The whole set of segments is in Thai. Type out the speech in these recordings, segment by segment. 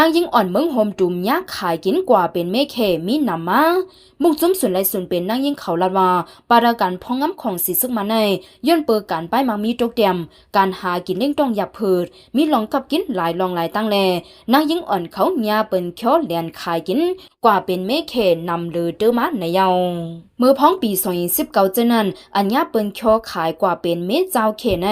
นางยิ่งอ่อนเมืองโฮมจุมยักขายกินกว่าเป็นเมเคมีนำมามุกจุ้มส่วนไรส่วนเป็นนางยิ่งเขาลาดว่าปาราการพองง้ำของสีซึกมาในย้อนเปิดการป้ายมังมีตกเตียมการหากินเล่งต้องหยับเพืดมีลองกับกินหลายลองหลายตั้งแลนางยิ่งอ่อนเขาญาเปิ้นเคียวเลียนขายกินกว่าเป็นเมเคนำเลือเดอมาในเยา เมื่อพ้องปี2019เจนั้น อัญญาเปิ้นเคียวขายกว่าเป็นเมเจ้าเขใน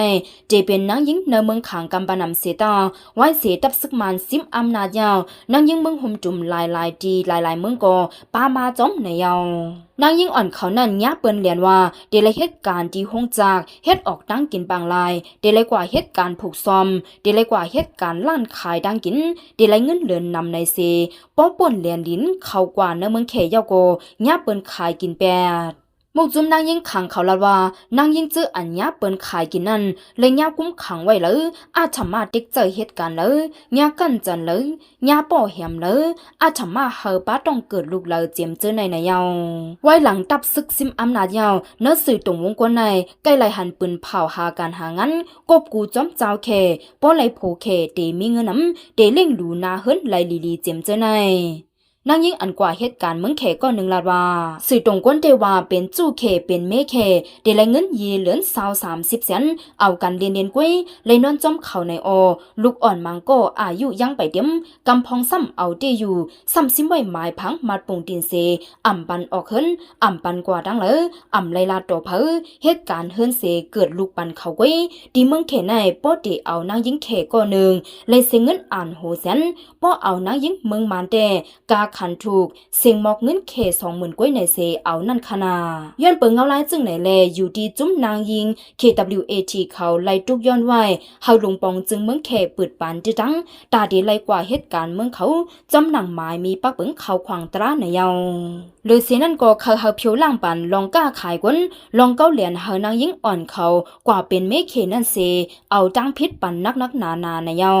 เจเป็นนางยิงในเมืองขางกำปานำเสตาไว้เสตับซึกมันซิมอำนาจยาวนางยิงเมืองห่มจุ่มหลายหลายๆดีหลายหลายๆเมืองก็ปามาจ้อมในยา นางยิ่งอ่อนเขานั่นญาเปิ้นเรียนว่าเดลัยเหตุการณ์ที่ห้องจากเฮ็ดออกดังกินบางลาย เดลัยกว่าเหตุการณ์ผูกซอม เดลัยกว่าเหตุการณ์ล้านขายดังกิน เดลัยเงินเหลือนนำในเซป้อป่นเลียนลิ้นเขากว่าเนเมืองเขยเยาโกญาเปิ้นขายกินแปด มุกจุมนางยิงขังเขาลาว่านางยิงจื้ออัญญาเปิ้นขายกินนั่นเลยญากุ้มขังไว้เลยอาจมาติ๊กเจอเหตุการณ์เลยญากันจันเลยญาป่อแหมเลยอาจมาเฮอป้าต้องเกิดลูกเลยเจียมเจอในนายาวไว้หลังตับซึกซิมอำนาจยาวเนื้อสื่อตรงวงกวนในใกล้ไหลหันปืนเผาหาการหางั้นกบกูจ้อมเจ้าเคป้อไหลโผเคเตมีเงินน้ำเตเล่งดูนาเฮิรนไหลลีลีเจียมเจอใน นางยิ่งอันกว่าเหตุการณ์เมืองเขก็หนึ่งลาดว่าสื่อตรงก้นเดว่าเป็นจู่เขเป็นเมเขเดลัยเงินยีเหลือนสาวสามสิบแสนเอากันเรียนเรียนกุ้ยเลยนอนจอมเข่าในอลูกอ่อนมังโกอายุยังไปเดียมกำพองซ้ำเอาเดอยู่ซ้ำซิมไว้หมายพังมัดปงตินเซอ่ำปันออกเฮินอ่ำปันกว่าดังเลยอ่ำไลลาตัวเพอเหตุการณ์เฮินเซเกิดลูกปันเขากุ้ยดีเมืองเขในป้อเดเอานางยิ่งเขก็หนึ่งเลยเสเงินอ่านโหแสนป้อเอานางยิ่งเมืองมานแต่กาขันถูกเสียงมอกเงินเคสองหมื่นกวยในเซเอานั่นขนาย้อนเปิงเงาไล่จึงไหนแลอยู่ดีจุ้มนางยิง KWAT เขาไล่ทุกย้อนไว้เฮาลงปองจึงเมืองแขเปิดปานจิจังตาดีไล่กว่าเหตุการณ์เมืองเขาจำหนังหมายมีปักเปิงเขาขวางตราในเยาหรือเสียนั่นก็เขาเฮาเพียวล่างปันลองกล้าขายกวนลองเก้าเหรียญเฮานางยิงอ่อนเขากว่าเป็นเมเคนั่นเซเอาจังพิษปันนักนักหนานาในเยา